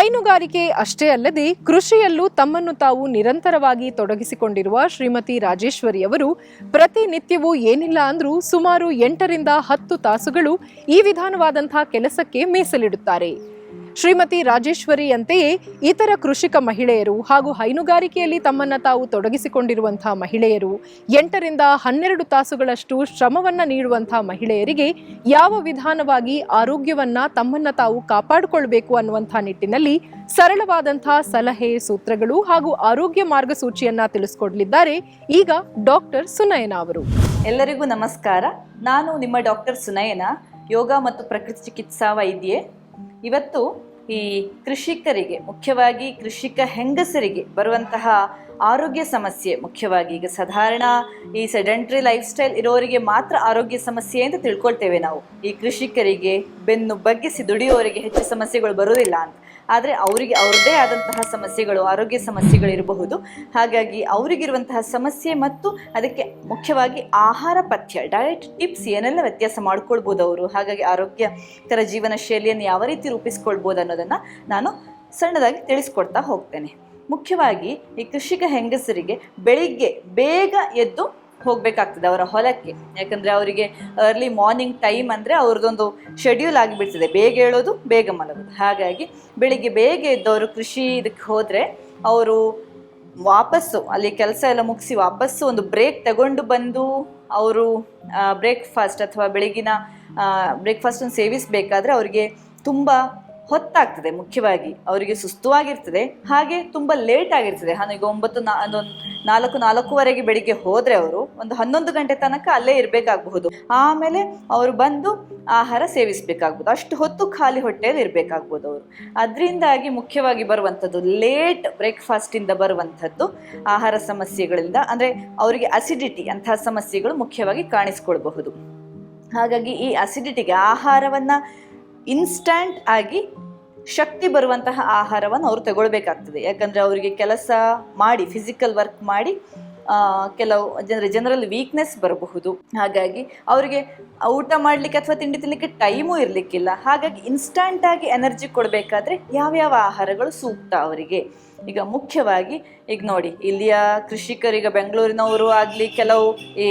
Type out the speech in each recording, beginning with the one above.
ಹೈನುಗಾರಿಕೆ ಅಷ್ಟೇ ಅಲ್ಲದೆ ಕೃಷಿಯಲ್ಲೂ ತಮ್ಮನ್ನು ತಾವು ನಿರಂತರವಾಗಿ ತೊಡಗಿಸಿಕೊಂಡಿರುವ ಶ್ರೀಮತಿ ರಾಜೇಶ್ವರಿ ಅವರು, ಪ್ರತಿನಿತ್ಯವೂ ಏನಿಲ್ಲ ಅಂದ್ರೂ ಸುಮಾರು ಎಂಟರಿಂದ ಹತ್ತು ತಾಸುಗಳು ಈ ವಿಧಾನವಾದಂಥ ಕೆಲಸಕ್ಕೆ ಮೀಸಲಿಡುತ್ತಾರೆ. ಶ್ರೀಮತಿ ರಾಜೇಶ್ವರಿಯಂತೆಯೇ ಇತರ ಕೃಷಿಕ ಮಹಿಳೆಯರು ಹಾಗೂ ಹೈನುಗಾರಿಕೆಯಲ್ಲಿ ತಮ್ಮನ್ನು ತಾವು ತೊಡಗಿಸಿಕೊಂಡಿರುವಂತಹ ಮಹಿಳೆಯರು ಎಂಟರಿಂದ ಹನ್ನೆರಡು ತಾಸುಗಳಷ್ಟು ಶ್ರಮವನ್ನು ನೀಡುವಂತಹ ಮಹಿಳೆಯರಿಗೆ ಯಾವ ವಿಧಾನವಾಗಿ ಆರೋಗ್ಯವನ್ನ ತಮ್ಮನ್ನ ತಾವು ಕಾಪಾಡಿಕೊಳ್ಬೇಕು ಅನ್ನುವಂಥ ನಿಟ್ಟಿನಲ್ಲಿ ಸರಳವಾದಂತಹ ಸಲಹೆ, ಸೂತ್ರಗಳು ಹಾಗೂ ಆರೋಗ್ಯ ಮಾರ್ಗಸೂಚಿಯನ್ನ ತಿಳಿಸ್ಕೊಡ್ಲಿದ್ದಾರೆ ಈಗ ಡಾಕ್ಟರ್ ಸುನಯನ ಅವರು. ಎಲ್ಲರಿಗೂ ನಮಸ್ಕಾರ. ನಾನು ನಿಮ್ಮ ಡಾಕ್ಟರ್ ಸುನಯನ. ಯೋಗ ಮತ್ತು ಪ್ರಕೃತಿ ಚಿಕಿತ್ಸಾ ವೈದ್ಯೆ. ಇವತ್ತು ಈ ಕೃಷಿಕರಿಗೆ, ಮುಖ್ಯವಾಗಿ ಕೃಷಿಕ ಹೆಂಗಸರಿಗೆ ಬರುವಂತಹ ಆರೋಗ್ಯ ಸಮಸ್ಯೆ ಮುಖ್ಯವಾಗಿ. ಈಗ ಸಾಧಾರಣ ಈ ಸೆಡೆಂಟ್ರಿ ಲೈಫ್ ಸ್ಟೈಲ್ ಇರೋರಿಗೆ ಮಾತ್ರ ಆರೋಗ್ಯ ಸಮಸ್ಯೆ ಅಂತ ತಿಳ್ಕೊಳ್ತೇವೆ ನಾವು. ಈ ಕೃಷಿಕರಿಗೆ ಬೆನ್ನು ಬಗ್ಗಿಸಿ ದುಡಿಯೋರಿಗೆ ಹೆಚ್ಚು ಸಮಸ್ಯೆಗಳು ಬರುವುದಿಲ್ಲ ಅಂತ. ಆದರೆ ಅವರಿಗೆ ಅವ್ರದ್ದೇ ಆದಂತಹ ಸಮಸ್ಯೆಗಳು, ಆರೋಗ್ಯ ಸಮಸ್ಯೆಗಳಿರಬಹುದು ಹಾಗಾಗಿ ಅವರಿಗಿರುವಂತಹ ಸಮಸ್ಯೆ ಮತ್ತು ಅದಕ್ಕೆ ಮುಖ್ಯವಾಗಿ ಆಹಾರ ಪಥ್ಯ ಡಯಟ್ ಟಿಪ್ಸ್ ಏನೆಲ್ಲ ವ್ಯತ್ಯಾಸ ಮಾಡ್ಕೊಳ್ಬೋದು ಅವರು? ಹಾಗಾಗಿ ಆರೋಗ್ಯಕರ ಜೀವನ ಶೈಲಿಯನ್ನು ಯಾವ ರೀತಿ ರೂಪಿಸ್ಕೊಳ್ಬೋದು ಅನ್ನೋದನ್ನು ನಾನು ಸಣ್ಣದಾಗಿ ತಿಳಿಸ್ಕೊಡ್ತಾ ಹೋಗ್ತೇನೆ. ಮುಖ್ಯವಾಗಿ ಈ ಕೃಷಿಕ ಹೆಂಗಸರಿಗೆ ಬೆಳಿಗ್ಗೆ ಬೇಗ ಎದ್ದು ಹೋಗಬೇಕಾಗ್ತದೆ ಅವರ ಹೊಲಕ್ಕೆ. ಯಾಕಂದರೆ ಅವರಿಗೆ ಅರ್ಲಿ ಮಾರ್ನಿಂಗ್ ಟೈಮ್ ಅಂದರೆ ಅವ್ರದ್ದೊಂದು ಶೆಡ್ಯೂಲ್ ಆಗಿಬಿಡ್ತದೆ. ಬೇಗ ಹೇಳೋದು ಬೇಗ ಮಲಗೋದು. ಹಾಗಾಗಿ ಬೆಳಿಗ್ಗೆ ಬೇಗ ಎದ್ದವರು ಕೃಷಿ ಇದಕ್ಕೆ ಹೋದರೆ ಅವರು ವಾಪಸ್ಸು, ಅಲ್ಲಿ ಕೆಲಸ ಎಲ್ಲ ಮುಗಿಸಿ ವಾಪಸ್ಸು ಒಂದು ಬ್ರೇಕ್ ತಗೊಂಡು ಬಂದು ಅವರು ಬ್ರೇಕ್ಫಾಸ್ಟ್ ಅಥವಾ ಬೆಳಗಿನ ಬ್ರೇಕ್ಫಾಸ್ಟನ್ನು ಸೇವಿಸಬೇಕಾದ್ರೆ ಅವರಿಗೆ ತುಂಬ ಹೊತ್ತಾಗ್ತದೆ, ಮುಖ್ಯವಾಗಿ ಅವರಿಗೆ ಸುಸ್ತುವಾಗಿರ್ತದೆ. ಹಾಗೆ ತುಂಬ ಲೇಟ್ ಆಗಿರ್ತದೆ. ಈಗ ಒಂಬತ್ತು ನಾ ನಾಲ್ಕು, ನಾಲ್ಕೂವರೆಗೆ ಬೆಳಿಗ್ಗೆ ಹೋದರೆ ಅವರು ಒಂದು ಹನ್ನೊಂದು ಗಂಟೆ ತನಕ ಅಲ್ಲೇ ಇರಬೇಕಾಗಬಹುದು. ಆಮೇಲೆ ಅವರು ಬಂದು ಆಹಾರ ಸೇವಿಸಬೇಕಾಗ್ಬೋದು. ಅಷ್ಟು ಹೊತ್ತು ಖಾಲಿ ಹೊಟ್ಟೆಯಲ್ಲಿ ಇರಬೇಕಾಗ್ಬೋದು ಅವರು. ಅದರಿಂದಾಗಿ ಮುಖ್ಯವಾಗಿ ಬರುವಂಥದ್ದು ಲೇಟ್ ಬ್ರೇಕ್ಫಾಸ್ಟಿಂದ ಬರುವಂಥದ್ದು ಆಹಾರ ಸಮಸ್ಯೆಗಳಿಂದ, ಅಂದರೆ ಅವರಿಗೆ ಅಸಿಡಿಟಿ ಅಂತಹ ಸಮಸ್ಯೆಗಳು ಮುಖ್ಯವಾಗಿ ಕಾಣಿಸ್ಕೊಳ್ಬಹುದು. ಹಾಗಾಗಿ ಈ ಅಸಿಡಿಟಿಗೆ ಆಹಾರವನ್ನು ಇನ್ಸ್ಟ್ಯಾಂಟ್ ಆಗಿ ಶಕ್ತಿ ಬರುವಂತಹ ಆಹಾರವನ್ನು ಅವರು ತಗೊಳ್ಬೇಕಾಗ್ತದೆ. ಯಾಕಂದರೆ ಅವರಿಗೆ ಕೆಲಸ ಮಾಡಿ ಫಿಸಿಕಲ್ ವರ್ಕ್ ಮಾಡಿ ಕೆಲವು ಜನರ, ಜನರಲ್ಲಿ ವೀಕ್ನೆಸ್ ಬರಬಹುದು. ಹಾಗಾಗಿ ಅವರಿಗೆ ಊಟ ಮಾಡಲಿಕ್ಕೆ ಅಥವಾ ತಿಂಡಿ ತಿನ್ನಲಿಕ್ಕೆ ಟೈಮೂ ಇರಲಿಕ್ಕಿಲ್ಲ. ಹಾಗಾಗಿ ಇನ್ಸ್ಟಂಟ್ ಆಗಿ ಎನರ್ಜಿ ಕೊಡಬೇಕಾದ್ರೆ ಯಾವ್ಯಾವ ಆಹಾರಗಳು ಸೂಕ್ತ ಅವರಿಗೆ? ಈಗ ಮುಖ್ಯವಾಗಿ ಈಗ ನೋಡಿ, ಇಲ್ಲಿಯ ಕೃಷಿಕರೀಗ ಬೆಂಗಳೂರಿನವರು ಆಗಲಿ ಕೆಲವು ಈ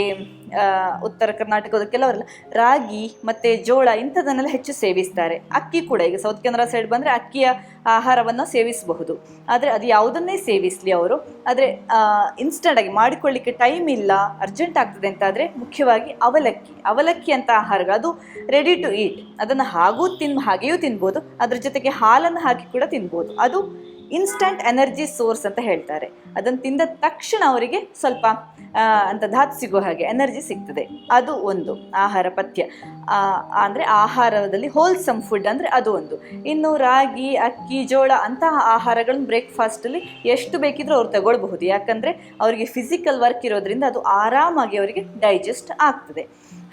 ಉತ್ತರ ಕರ್ನಾಟಕದ ಕೆಲವರೆಲ್ಲ ರಾಗಿ ಮತ್ತು ಜೋಳ ಇಂಥದನ್ನೆಲ್ಲ ಹೆಚ್ಚು ಸೇವಿಸ್ತಾರೆ. ಅಕ್ಕಿ ಕೂಡ ಈಗ ಸೌತ್ ಕೆನರಾ ಸೈಡ್ ಬಂದರೆ ಅಕ್ಕಿಯ ಆಹಾರವನ್ನು ಸೇವಿಸಬಹುದು. ಆದರೆ ಅದು ಯಾವುದನ್ನೇ ಸೇವಿಸಲಿ ಅವರು? ಆದರೆ ಇನ್ಸ್ಟಂಟ್ ಆಗಿ ಮಾಡಿಕೊಳ್ಳಿಕ್ಕೆ ಟೈಮ್ ಇಲ್ಲ ಅರ್ಜೆಂಟ್ ಆಗ್ತದೆ ಅಂತಾದರೆ ಮುಖ್ಯವಾಗಿ ಅವಲಕ್ಕಿ. ಅವಲಕ್ಕಿ ಅಂತ ಆಹಾರಗಳು, ಅದು ರೆಡಿ ಟು ಈಟ್ ಅದನ್ನು ಹಾಗೂ ತಿನ್, ಹಾಗೆಯೂ ತಿನ್ಬೋದು. ಅದರ ಜೊತೆಗೆ ಹಾಲನ್ನು ಹಾಕಿ ಕೂಡ ತಿನ್ಬೋದು. ಅದು ಇನ್ಸ್ಟಂಟ್ ಎನರ್ಜಿ ಸೋರ್ಸ್ ಅಂತ ಹೇಳ್ತಾರೆ. ಅದನ್ನು ತಿಂದ ತಕ್ಷಣ ಅವರಿಗೆ ಸ್ವಲ್ಪ ಅಂತ ಧಾತು ಸಿಗೋ ಹಾಗೆ ಎನರ್ಜಿ ಸಿಗ್ತದೆ. ಅದು ಒಂದು ಆಹಾರ ಪಥ್ಯ. ಅಂದರೆ ಆಹಾರದಲ್ಲಿ ಹೋಲ್ಸಮ್ ಫುಡ್ ಅಂದರೆ ಅದು ಒಂದು. ಇನ್ನು ರಾಗಿ, ಅಕ್ಕಿ, ಜೋಳ ಅಂತಹ ಆಹಾರಗಳನ್ನು ಬ್ರೇಕ್ಫಾಸ್ಟಲ್ಲಿ ಎಷ್ಟು ಬೇಕಿದ್ರೂ ಅವ್ರು ತಗೊಳ್ಬಹುದು. ಯಾಕಂದರೆ ಅವರಿಗೆ ಫಿಸಿಕಲ್ ವರ್ಕ್ ಇರೋದ್ರಿಂದ ಅದು ಆರಾಮಾಗಿ ಅವರಿಗೆ ಡೈಜೆಸ್ಟ್ ಆಗ್ತದೆ.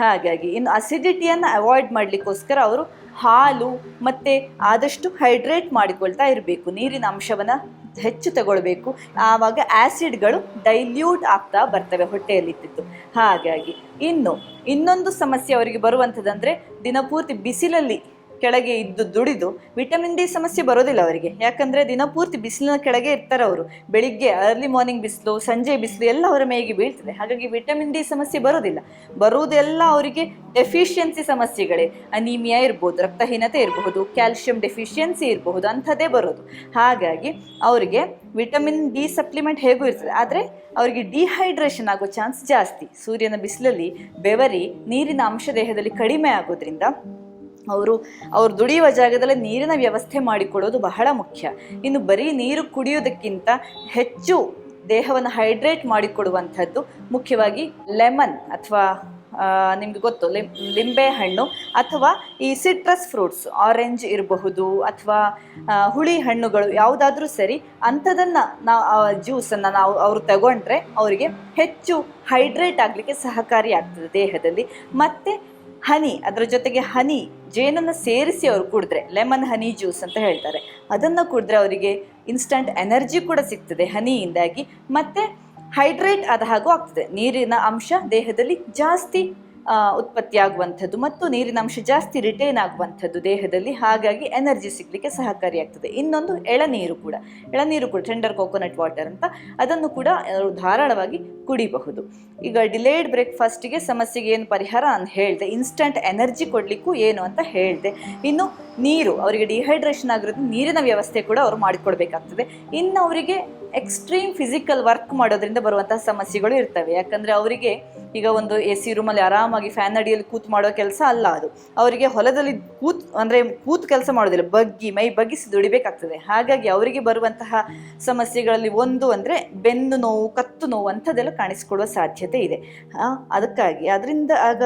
ಹಾಗಾಗಿ ಇನ್ನು ಅಸಿಡಿಟಿಯನ್ನು ಅವಾಯ್ಡ್ ಮಾಡಲಿಕ್ಕೋಸ್ಕರ ಅವರು ಹಾಲು ಮತ್ತು ಆದಷ್ಟು ಹೈಡ್ರೇಟ್ ಮಾಡಿಕೊಳ್ತಾ ಇರಬೇಕು. ನೀರಿನ ಅಂಶವನ್ನು ಹೆಚ್ಚು ತಗೊಳ್ಬೇಕು. ಆವಾಗ ಆ್ಯಸಿಡ್ಗಳು ಡೈಲ್ಯೂಟ್ ಆಗ್ತಾ ಬರ್ತವೆ ಹೊಟ್ಟೆಯಲ್ಲಿದ್ದಿದ್ದು ಹಾಗಾಗಿ ಇನ್ನು ಇನ್ನೊಂದು ಸಮಸ್ಯೆ ಅವರಿಗೆ ಬರುವಂಥದ್ದಂದರೆ ದಿನಪೂರ್ತಿ ಬಿಸಿಲಲ್ಲಿ ಕೆಳಗೆ ಇದ್ದು ದುಡಿದು ವಿಟಮಿನ್ ಡಿ ಸಮಸ್ಯೆ ಬರೋದಿಲ್ಲ ಅವರಿಗೆ. ಯಾಕಂದರೆ ದಿನಪೂರ್ತಿ ಬಿಸಿಲಿನ ಕೆಳಗೆ ಇರ್ತಾರೆ ಅವರು. ಬೆಳಿಗ್ಗೆ ಅರ್ಲಿ ಮಾರ್ನಿಂಗ್ ಬಿಸಿಲು, ಸಂಜೆ ಬಿಸಿಲು ಎಲ್ಲ ಅವರ ಮೇಗೆ ಬೀಳ್ತದೆ. ಹಾಗಾಗಿ ವಿಟಮಿನ್ ಡಿ ಸಮಸ್ಯೆ ಬರೋದಿಲ್ಲ. ಬರುವುದೆಲ್ಲ ಅವರಿಗೆ ಡೆಫಿಷಿಯನ್ಸಿ ಸಮಸ್ಯೆಗಳೇ. ಅನೀಮಿಯಾ ಇರ್ಬೋದು, ರಕ್ತಹೀನತೆ ಇರಬಹುದು ಕ್ಯಾಲ್ಶಿಯಂ ಡೆಫಿಷಿಯನ್ಸಿ ಇರಬಹುದು, ಅಂಥದ್ದೇ ಬರೋದು. ಹಾಗಾಗಿ ಅವರಿಗೆ ವಿಟಮಿನ್ ಡಿ ಸಪ್ಲಿಮೆಂಟ್ ಹೇಗೂ ಇರ್ತದೆ. ಆದರೆ ಅವರಿಗೆ ಡಿಹೈಡ್ರೇಷನ್ ಆಗೋ ಚಾನ್ಸ್ ಜಾಸ್ತಿ. ಸೂರ್ಯನ ಬಿಸಿಲಲ್ಲಿ ಬೆವರಿ ನೀರಿನ ಅಂಶ ದೇಹದಲ್ಲಿ ಕಡಿಮೆ ಆಗೋದ್ರಿಂದ ಅವರು, ಅವ್ರು ದುಡಿಯುವ ಜಾಗದಲ್ಲಿ ನೀರಿನ ವ್ಯವಸ್ಥೆ ಮಾಡಿಕೊಡೋದು ಬಹಳ ಮುಖ್ಯ. ಇನ್ನು ಬರೀ ನೀರು ಕುಡಿಯೋದಕ್ಕಿಂತ ಹೆಚ್ಚು ದೇಹವನ್ನು ಹೈಡ್ರೇಟ್ ಮಾಡಿಕೊಡುವಂಥದ್ದು ಮುಖ್ಯವಾಗಿ ಲೆಮನ್ ಅಥವಾ ನಿಮಗೆ ಗೊತ್ತು, ಲಿಂ, ಲಿಂಬೆ ಹಣ್ಣು ಅಥವಾ ಈ ಸಿಟ್ರಸ್ ಫ್ರೂಟ್ಸ್, ಆರೆಂಜ್ ಇರಬಹುದು ಅಥವಾ ಹುಳಿ ಹಣ್ಣುಗಳು ಯಾವುದಾದ್ರೂ ಸರಿ ಅಂಥದನ್ನು ನಾವು ಜ್ಯೂಸನ್ನು ನಾವು ಅವರು ತಗೊಂಡ್ರೆ ಅವರಿಗೆ ಹೆಚ್ಚು ಹೈಡ್ರೇಟ್ ಆಗಲಿಕ್ಕೆ ಸಹಕಾರಿ ಆಗ್ತದೆ ದೇಹದಲ್ಲಿ. ಮತ್ತು ಹನಿ, ಅದರ ಜೊತೆಗೆ ಹನಿ, ಜೇನನ್ನು ಸೇರಿಸಿ ಅವರು ಕುಡಿದ್ರೆ, ಲೆಮನ್ ಹನಿ ಜ್ಯೂಸ್ ಅಂತ ಹೇಳ್ತಾರೆ. ಅದನ್ನು ಕುಡಿದ್ರೆ ಅವರಿಗೆ ಇನ್ಸ್ಟಂಟ್ ಎನರ್ಜಿ ಕೂಡ ಸಿಗ್ತದೆ ಹನಿಯಿಂದಾಗಿ. ಮತ್ತು ಹೈಡ್ರೇಟ್ ಆದ ಹಾಗೂ ಆಗ್ತದೆ. ನೀರಿನ ಅಂಶ ದೇಹದಲ್ಲಿ ಜಾಸ್ತಿ ಉತ್ಪತ್ತಿಯಾಗುವಂಥದ್ದು ಮತ್ತು ನೀರಿನ ಅಂಶ ಜಾಸ್ತಿ ರಿಟೈನ್ ಆಗುವಂಥದ್ದು ದೇಹದಲ್ಲಿ ಹಾಗಾಗಿ ಎನರ್ಜಿ ಸಿಗಲಿಕ್ಕೆ ಸಹಕಾರಿಯಾಗ್ತದೆ ಇನ್ನೊಂದು ಎಳನೀರು ಕೂಡ. ಎಳನೀರು ಕೂಡ ಟೆಂಡರ್ ಕೋಕೋನಟ್ ವಾಟರ್ ಅಂತ ಅದನ್ನು ಕೂಡ ಧಾರಾಳವಾಗಿ ಕುಡಿಬಹುದು. ಈಗ ಡಿಲೇಡ್ ಬ್ರೇಕ್ಫಾಸ್ಟಿಗೆ ಸಮಸ್ಯೆಗೆ ಏನು ಪರಿಹಾರ ಅಂತ ಹೇಳಿದೆ. ಇನ್ಸ್ಟಂಟ್ ಎನರ್ಜಿ ಕೊಡಲಿಕ್ಕೂ ಏನು ಅಂತ ಹೇಳಿದೆ. ಇನ್ನು ನೀರು, ಅವರಿಗೆ ಡಿಹೈಡ್ರೇಷನ್ ಆಗಿರೋದು ನೀರಿನ ವ್ಯವಸ್ಥೆ ಕೂಡ ಅವರು ಮಾಡಿಕೊಡ್ಬೇಕಾಗ್ತದೆ. ಇನ್ನು ಅವರಿಗೆ ಎಕ್ಸ್ಟ್ರೀಮ್ ಫಿಸಿಕಲ್ ವರ್ಕ್ ಮಾಡೋದ್ರಿಂದ ಬರುವಂತಹ ಸಮಸ್ಯೆಗಳು ಇರ್ತವೆ. ಯಾಕಂದ್ರೆ ಅವರಿಗೆ ಈಗ ಒಂದು ಎ ಸಿ ರೂಮಲ್ಲಿ ಆರಾಮಾಗಿ ಫ್ಯಾನ್ ಅಡಿಯಲ್ಲಿ ಕೂತ್ ಮಾಡೋ ಕೆಲಸ ಅಲ್ಲ ಅದು. ಅವರಿಗೆ ಹೊಲದಲ್ಲಿ ಕೂತ್, ಅಂದರೆ ಕೂತ್ ಕೆಲಸ ಮಾಡೋದಿಲ್ಲ, ಬಗ್ಗಿ, ಮೈ ಬಗ್ಗಿಸಿ ದುಡಿಬೇಕಾಗ್ತದೆ ಹಾಗಾಗಿ ಅವರಿಗೆ ಬರುವಂತಹ ಸಮಸ್ಯೆಗಳಲ್ಲಿ ಒಂದು ಅಂದರೆ ಬೆನ್ನು ನೋವು, ಕತ್ತು ನೋವು ಅಂಥದ್ದೆಲ್ಲ ಕಾಣಿಸ್ಕೊಳ್ಳುವ ಸಾಧ್ಯತೆ ಇದೆ. ಅದಕ್ಕಾಗಿ. ಅದರಿಂದ ಆಗ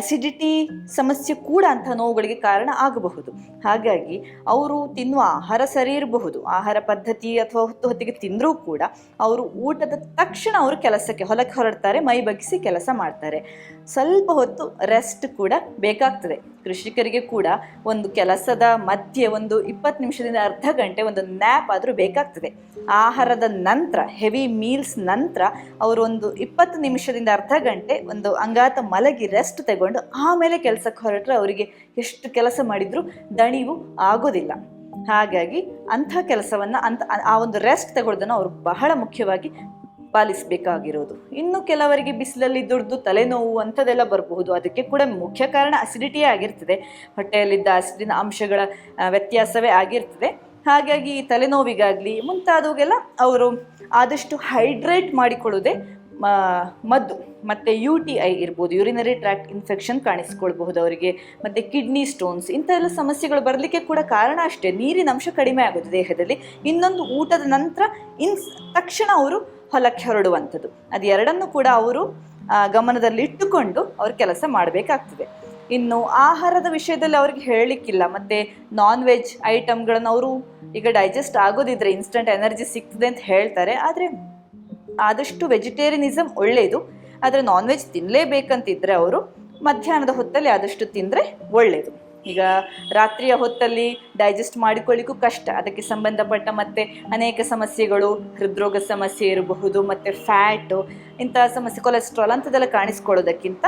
ಅಸಿಡಿಟಿ ಸಮಸ್ಯೆ ಕೂಡ ಅಂಥ ನೋವುಗಳಿಗೆ ಕಾರಣ ಆಗಬಹುದು. ಹಾಗಾಗಿ ಅವರು ತಿನ್ನುವ ಆಹಾರ ಸರಿ ಇರಬಹುದು. ಆಹಾರ ಪದ್ಧತಿ ಅಥವಾ ಹೊತ್ತು ಹೊತ್ತಿಗೆ ತಿಂದರೂ ಕೂಡ ಅವರು ಊಟದ ತಕ್ಷಣ ಅವರು ಕೆಲಸಕ್ಕೆ ಹೊಲಕ್ಕೆ ಹೊರಡ್ತಾರೆ, ಮೈ ಬಗ್ಗಿಸಿ ಕೆಲಸ ಮಾಡ್ತಾರೆ. ಸ್ವಲ್ಪ ಹೊತ್ತು ರೆಸ್ಟ್ ಕೂಡ ಬೇಕಾಗ್ತದೆ. ಕೃಷಿಕರಿಗೆ ಕೂಡ ಒಂದು ಕೆಲಸದ ಮಧ್ಯೆ ಒಂದು ಇಪ್ಪತ್ತು ನಿಮಿಷದಿಂದ ಅರ್ಧ ಗಂಟೆ ಒಂದು ನ್ಯಾಪ್ ಆದರೂ ಬೇಕಾಗ್ತದೆ. ಆಹಾರದ ನಂತರ ಹೆವಿ ಮೀಲ್ಸ್ ನಂತರ ಅವರು ಒಂದು ಇಪ್ಪತ್ತು ನಿಮಿಷದಿಂದ ಅರ್ಧ ಗಂಟೆ ಒಂದು ಅಂಗಾತ ಮಲಗಿ ರೆಸ್ಟ್ ತಗೊಂಡು ಆಮೇಲೆ ಕೆಲಸಕ್ಕೆ ಹೊರಟ್ರೆ ಅವರಿಗೆ ಎಷ್ಟು ಕೆಲಸ ಮಾಡಿದರೂ ದಣಿವು ಆಗೋದಿಲ್ಲ. ಹಾಗಾಗಿ ಅಂಥ ಕೆಲಸವನ್ನು ಅಂತ ಆ ಒಂದು ರೆಸ್ಟ್ ತಗೊಳ್ಳೋದನ್ನು ಅವರು ಬಹಳ ಮುಖ್ಯವಾಗಿ ಪಾಲಿಸಬೇಕಾಗಿರೋದು. ಇನ್ನು ಕೆಲವರಿಗೆ ಬಿಸಿಲಲ್ಲಿ ದುಡ್ದು ತಲೆನೋವು ಅಂಥದ್ದೆಲ್ಲ ಬರಬಹುದು. ಅದಕ್ಕೆ ಕೂಡ ಮುಖ್ಯ ಕಾರಣ ಅಸಿಡಿಟಿಯೇ ಆಗಿರ್ತದೆ. ಹೊಟ್ಟೆಯಲ್ಲಿದ್ದ ಅಸಿಡಿನ ಅಂಶಗಳ ವ್ಯತ್ಯಾಸವೇ ಆಗಿರ್ತದೆ. ಹಾಗಾಗಿ ತಲೆನೋವಿಗಾಗಲಿ ಮುಂತಾದವುಗೆಲ್ಲ ಅವರು ಆದಷ್ಟು ಹೈಡ್ರೇಟ್ ಮಾಡಿಕೊಳ್ಳೋದೇ ಮದ್ದು. ಮತ್ತು ಯು ಟಿ ಐ ಇರ್ಬೋದು ಯೂರಿನರಿ ಟ್ರ್ಯಾಕ್ಟ್ ಇನ್ಫೆಕ್ಷನ್ ಕಾಣಿಸ್ಕೊಳ್ಬಹುದು ಅವರಿಗೆ. ಮತ್ತು ಕಿಡ್ನಿ ಸ್ಟೋನ್ಸ್ ಇಂಥ ಎಲ್ಲ ಸಮಸ್ಯೆಗಳು ಬರಲಿಕ್ಕೆ ಕೂಡ ಕಾರಣ ಅಷ್ಟೇ. ನೀರಿನ ಅಂಶ ಕಡಿಮೆ ಆಗೋದು ದೇಹದಲ್ಲಿ. ಇನ್ನೊಂದು ಊಟದ ನಂತರ, ಇನ್ಸ್, ತಕ್ಷಣ ಅವರು ಹೊಲಕ್ಕೆ ಹೊರಡುವಂಥದ್ದು. ಅದು ಎರಡನ್ನೂ ಕೂಡ ಅವರು ಗಮನದಲ್ಲಿಟ್ಟುಕೊಂಡು ಅವರು ಕೆಲಸ ಮಾಡಬೇಕಾಗ್ತದೆ. ಇನ್ನು ಆಹಾರದ ವಿಷಯದಲ್ಲಿ ಅವ್ರಿಗೆ ಹೇಳಲಿಕ್ಕಿಲ್ಲ ಮತ್ತು ನಾನ್ ವೆಜ್ ಐಟಮ್ಗಳನ್ನು ಅವರು ಈಗ ಡೈಜೆಸ್ಟ್ ಆಗೋದಿದ್ರೆ ಇನ್ಸ್ಟಂಟ್ ಎನರ್ಜಿ ಸಿಗ್ತದೆ ಅಂತ ಹೇಳ್ತಾರೆ. ಆದರೆ ಆದಷ್ಟು ವೆಜಿಟೇರಿಯನಿಸಮ್ ಒಳ್ಳೆಯದು ಆದರೆ ನಾನ್ ವೆಜ್ ತಿನ್ನಲೇಬೇಕಂತಿದ್ರೆ ಅವರು ಮಧ್ಯಾಹ್ನದ ಹೊತ್ತಲ್ಲಿ ಆದಷ್ಟು ತಿಂದರೆ ಒಳ್ಳೆಯದು ಈಗ ರಾತ್ರಿಯ ಹೊತ್ತಲ್ಲಿ ಡೈಜೆಸ್ಟ್ ಮಾಡಿಕೊಳ್ಳಿಕ್ಕೂ ಕಷ್ಟ. ಅದಕ್ಕೆ ಸಂಬಂಧಪಟ್ಟ ಮತ್ತೆ ಅನೇಕ ಸಮಸ್ಯೆಗಳು, ಹೃದ್ರೋಗ ಸಮಸ್ಯೆ ಇರಬಹುದು, ಮತ್ತು ಫ್ಯಾಟು ಇಂತಹ ಸಮಸ್ಯೆ ಕೊಲೆಸ್ಟ್ರಾಲ್ ಅಂಥದ್ದೆಲ್ಲ ಕಾಣಿಸ್ಕೊಳ್ಳೋದಕ್ಕಿಂತ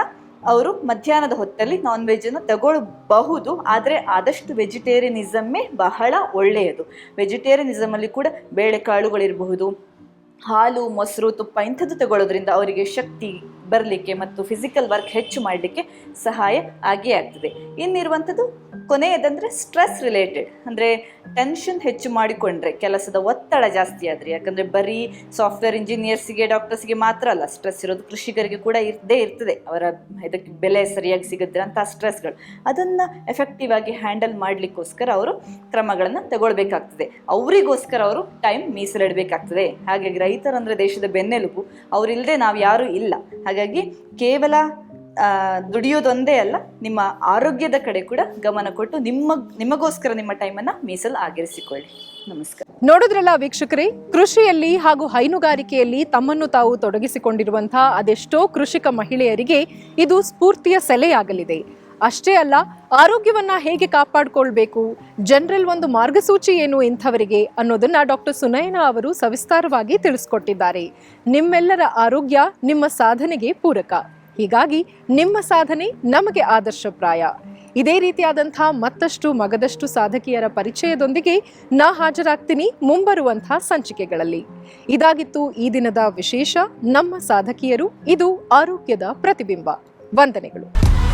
ಅವರು ಮಧ್ಯಾಹ್ನದ ಹೊತ್ತಲ್ಲಿ ನಾನ್ ವೆಜ್ಜನ್ನು ತಗೊಳ್ಬಹುದು. ಆದರೆ ಆದಷ್ಟು ವೆಜಿಟೇರಿಯನಿಸಮ್ಮೇ ಬಹಳ ಒಳ್ಳೆಯದು. ವೆಜಿಟೇರಿಯನಿಸಮಲ್ಲಿ ಕೂಡ ಬೇಳೆಕಾಳುಗಳಿರಬಹುದು, ಹಾಲು, ಮೊಸರು, ತುಪ್ಪ ಇಂಥದ್ದು ತಗೊಳ್ಳೋದ್ರಿಂದ ಅವರಿಗೆ ಶಕ್ತಿ ಬರಲಿಕ್ಕೆ ಮತ್ತು ಫಿಸಿಕಲ್ ವರ್ಕ್ ಹೆಚ್ಚು ಮಾಡಲಿಕ್ಕೆ ಸಹಾಯ ಆಗಿಯೇ ಆಗ್ತದೆ. ಇನ್ನಿರುವಂಥದ್ದು ಕೊನೆಯದಂದರೆ ಸ್ಟ್ರೆಸ್ ರಿಲೇಟೆಡ್ ಅಂದರೆ ಟೆನ್ಷನ್ ಹೆಚ್ಚು ಮಾಡಿಕೊಂಡ್ರೆ ಕೆಲಸದ ಒತ್ತಡ ಜಾಸ್ತಿ ಆದರೆ, ಯಾಕಂದರೆ ಬರೀ ಸಾಫ್ಟ್ವೇರ್ ಇಂಜಿನಿಯರ್ಸಿಗೆ ಡಾಕ್ಟರ್ಸ್ಗೆ ಮಾತ್ರ ಅಲ್ಲ ಸ್ಟ್ರೆಸ್ ಇರೋದು ಕೃಷಿಕರಿಗೆ ಕೂಡ ಇರದೇ ಇರ್ತದೆ. ಅವರ ಇದಕ್ಕೆ ಬೆಲೆ ಸರಿಯಾಗಿ ಸಿಗುತ್ತೆ ಅಂತ ಸ್ಟ್ರೆಸ್ಗಳು ಅದನ್ನು ಎಫೆಕ್ಟಿವ್ ಆಗಿ ಹ್ಯಾಂಡಲ್ ಮಾಡಲಿಕ್ಕೋಸ್ಕರ ಅವರು ಕ್ರಮಗಳನ್ನು ತಗೊಳ್ಬೇಕಾಗ್ತದೆ. ಅವರಿಗೋಸ್ಕರ ಅವರು ಟೈಮ್ ಮೀಸಲಿಡಬೇಕಾಗ್ತದೆ. ಹಾಗಾಗಿ ರೈತರಂದರೆ ದೇಶದ ಬೆನ್ನೆಲುಬು ಅವರಿಲ್ಲದೆ ನಾವು ಯಾರೂ ಇಲ್ಲ. ಹಾಗಾಗಿ ಕೇವಲ ದುಡಿಯೋದೊಂದೇ ಅಲ್ಲ, ನಿಮ್ಮ ಆರೋಗ್ಯದ ಕಡೆ ಕೂಡ ಗಮನ ಕೊಟ್ಟು ನಿಮ್ಮ, ನಿಮಗೋಸ್ಕರ ನಿಮ್ಮ ಟೈಮನ್ನು ಮೀಸಲು ಆಗಿರಿಸಿಕೊಳ್ಳಿ. ನಮಸ್ಕಾರ. ನೋಡಿದ್ರಲ್ಲ ವೀಕ್ಷಕರೇ, ಕೃಷಿಯಲ್ಲಿ ಹಾಗೂ ಹೈನುಗಾರಿಕೆಯಲ್ಲಿ ತಮ್ಮನ್ನು ತಾವು ತೊಡಗಿಸಿಕೊಂಡಿರುವಂತಹ ಅದೆಷ್ಟೋ ಕೃಷಿಕ ಮಹಿಳೆಯರಿಗೆ ಇದು ಸ್ಫೂರ್ತಿಯ ಸೆಲೆಯಾಗಲಿದೆ. ಅಷ್ಟೇ ಅಲ್ಲ, ಆರೋಗ್ಯವನ್ನ ಹೇಗೆ ಕಾಪಾಡಿಕೊಳ್ಬೇಕು, ಜನರಲ್ ಒಂದು ಮಾರ್ಗಸೂಚಿ ಏನು ಇಂಥವರಿಗೆ ಅನ್ನೋದನ್ನ ಡಾಕ್ಟರ್ ಸುನಯನ ಅವರು ಸವಿಸ್ತಾರವಾಗಿ ತಿಳಿಸ್ಕೊಟ್ಟಿದ್ದಾರೆ. ನಿಮ್ಮೆಲ್ಲರ ಆರೋಗ್ಯ, ನಿಮ್ಮ ಸಾಧನೆಗೆ ಪೂರಕ. ಹೀಗಾಗಿ, ನಿಮ್ಮ ಸಾಧನೆ ನಮಗೆ ಆದರ್ಶಪ್ರಾಯ. ಇದೇ ರೀತಿಯಾದಂಥ ಮತ್ತಷ್ಟು ಮಗದಷ್ಟು ಸಾಧಕಿಯರ ಪರಿಚಯದೊಂದಿಗೆ ನಾ ಹಾಜರಾಗ್ತೀನಿ ಮುಂಬರುವಂತಹ ಸಂಚಿಕೆಗಳಲ್ಲಿ. ಇದಾಗಿತ್ತು ಈ ದಿನದ ವಿಶೇಷ, ನಮ್ಮ ಸಾಧಕಿಯರು, ಇದು ಆರೋಗ್ಯದ ಪ್ರತಿಬಿಂಬ. ವಂದನೆಗಳು.